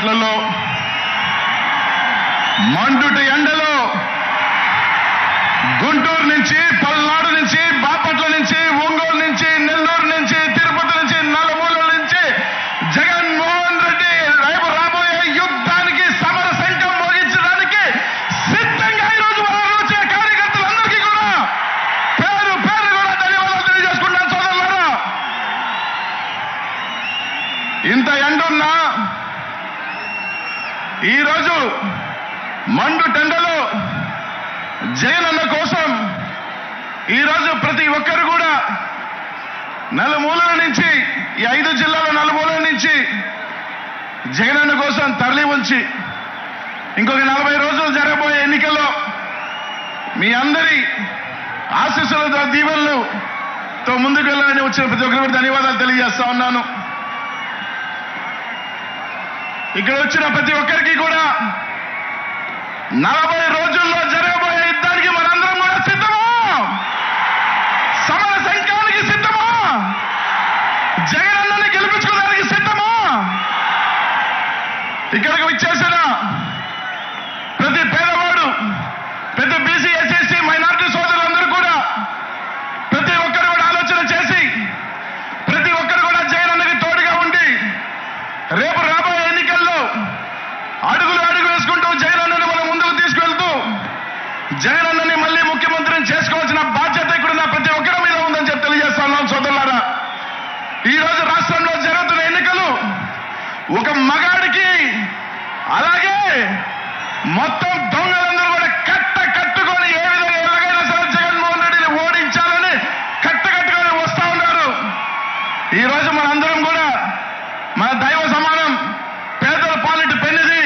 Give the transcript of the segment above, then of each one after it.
చీకట్లలో మండుటి ఎండలో గుంటూరు నుంచి పల్ల ఈరోజు మండు టెండలో జగనన్న కోసం ఈరోజు ప్రతి ఒక్కరు కూడా నలుమూలల నుంచి ఈ ఐదు జిల్లాల నలుమూలల నుంచి జగనన్న కోసం తరలి ఉంచి ఇంకొక నలభై రోజులు జరగబోయే ఎన్నికల్లో మీ అందరి ఆశీస్సులతో దీవెనలుతో ముందుకు వెళ్ళాలని వచ్చిన ప్రతి ఒక్కరు కూడా ధన్యవాదాలు తెలియజేస్తా ఉన్నాను. ఇక్కడ వచ్చిన ప్రతి ఒక్కరికి కూడా నలభై రోజులు జరగబోయే యుద్ధానికి మనందరం కూడా సిద్ధమా సమర సంఘానికి సిద్ధమా జగనన్నని గెలిపించుకోవడానికి సిద్ధమా ఇక్కడికి వచ్చేసిన ప్రతి పేదవాడు ప్రతి బీసీ ఎస్ఎస్సీ మైనార్టీ సోదరులందరూ కూడా ప్రతి ఒక్కరు కూడా ఆలోచన చేసి ప్రతి ఒక్కరు కూడా జగనన్నకి తోడుగా ఉండి రేపు రాబోయే ఎన్నికల్లో అడుగులు అడుగు వేసుకుంటూ జగనన్నని మనం ముందుకు తీసుకెళ్తూ జగనన్నని మళ్ళీ ముఖ్యమంత్రిని చేసుకోవాల్సిన బాధ్యత ఇక్కడ నా ప్రతి ఒక్కరి మీద ఉందని చెప్పి తెలియజేస్తా సోదరులారా. ఈ రోజు రాష్ట్రంలో జరుగుతున్న ఎన్నికలు ఒక మగాడికి అలాగే మొత్తం దొంగల కూడా కట్ట కట్టుకొని ఏ విధంగా ఎలాగైనా సరే జగన్మోహన్ రెడ్డిని ఓడించాలని కట్ట కట్టుకొని వస్తా ఉన్నారు ఈ రోజు మనందరం కూడా మన దైవ సమానం పేదల పాలిటి పెన్నిది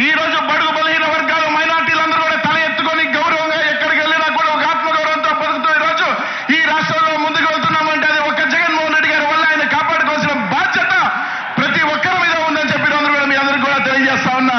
ఈ రోజు బడుగు బలహీన వర్గాలు మైనార్టీలందరూ కూడా తల ఎత్తుకొని గౌరవంగా ఎక్కడికి వెళ్ళినా కూడా ఒక ఆత్మగౌరవంతో బతుకుతూ ఈ రోజు ఈ రాష్ట్రంలో ముందుకు వెళ్తున్నామంటే అది ఒక్క జగన్మోహన్ రెడ్డి గారి వల్ల ఆయన కాపాడుకోవాల్సిన బాధ్యత ప్రతి ఒక్కరి మీద ఉందని చెప్పి అందరూ కూడా మీ అందరికీ కూడా తెలియజేస్తా ఉన్నా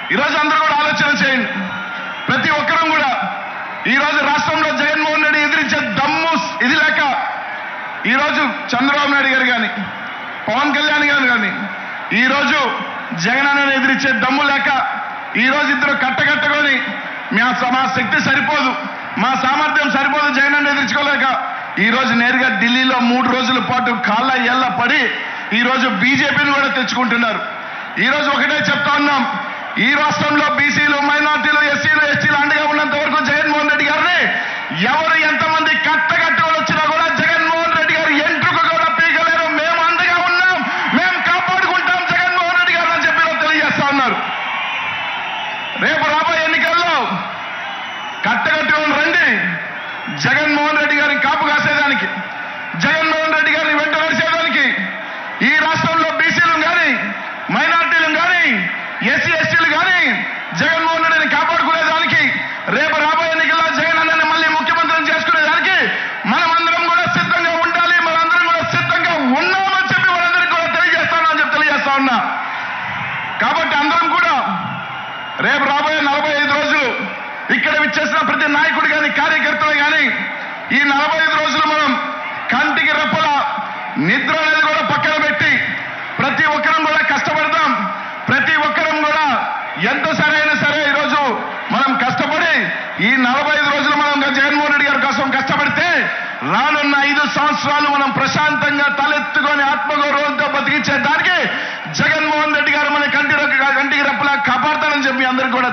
ఈరోజు అందరూ కూడా ఆలోచన చేయండి. ప్రతి ఒక్కరూ కూడా ఈరోజు రాష్ట్రంలో జగన్మోహన్ రెడ్డి ఎదిరించే దమ్ము ఇది లేక ఈరోజు చంద్రబాబు నాయుడు గారు కానీ పవన్ కళ్యాణ్ గారు కానీ ఈరోజు జగన్ జగనన్నను ఎదిరించే దమ్ము లేక ఈ రోజు ఇద్దరు కట్టకట్టుకొని మా శక్తి సరిపోదు మా సామర్థ్యం సరిపోదు జగనన్న ఎదిరించుకోలేక ఈరోజు నేరుగా ఢిల్లీలో మూడు రోజుల పాటు కాళ్ళ ఎల్ల పడి ఈరోజు బీజేపీని కూడా తెచ్చుకుంటున్నారు. ఈరోజు ఒకటే చెప్తా ఉన్నాం ఈ రాష్ట్రంలో బీసీలు మైనార్టీలు ఎస్సీలు ఎస్టీలు అండగా ఉన్నంత వరకు జగన్మోహన్ రెడ్డి గారిని ఎవరు ఎంతమంది కట్టగట్టుకొని వచ్చినా కూడా జగన్మోహన్ రెడ్డి గారు ఎంట్రుక కూడా పీకలేరు. మేము అండగా ఉన్నాం. మేము కాపాడుకుంటాం జగన్మోహన్ రెడ్డి గారు అని చెప్పి తెలియజేస్తా ఉన్నారు. రేపు రాబోయే ఎన్నికల్లో కట్టగట్టుకొని రండి. జగన్మోహన్ రెడ్డి గారిని కాపు కాసేదానికి జగన్మోహన్ రెడ్డి గారిని వెంట నడిచేదానికి ఈ రాష్ట్రంలో బీసీలు కానీ మైనార్టీలు కానీ ఎస్సీ జగన్మోహన్ రెడ్డిని కాపాడుకునేదానికి రేపు రాబోయే ఎన్నికల్లో జగన్ అన్నని మళ్ళీ ముఖ్యమంత్రిని చేసుకునేదానికి మనమందరం కూడా సిద్ధంగా ఉండాలి మనందరం కూడా సిద్ధంగా ఉన్నామని చెప్పి మనందరికీ కూడా తెలియజేస్తానని చెప్పి తెలియజేస్తా ఉన్నా. కాబట్టి అందరం కూడా రేపు రాబోయే నలభై ఐదు రోజులు ఇక్కడ విచ్చేసిన ప్రతి నాయకుడు కానీ కార్యకర్తలు కానీ ఈ నలభై ఐదు రోజులు మనం కంటికి రెప్పల నిద్ర అనేది కూడా పక్కన పెట్టి ప్రతి ఒక్కరం కూడా కష్టపడతాం ప్రతి ఒక్కరం కూడా ఎంత సరైన సరే ఈరోజు మనం కష్టపడి ఈ నలభై ఐదు రోజులు మనం జగన్మోహన్ రెడ్డి గారి కోసం కష్టపడితే రానున్న ఐదు సంవత్సరాలు మనం ప్రశాంతంగా తలెత్తుకొని ఆత్మగౌరవంతో బతికించే దానికి జగన్మోహన్ రెడ్డి గారు మన కంటి కంటికి రెప్పలా కాపాడతానని చెప్పి అందరికీ కూడా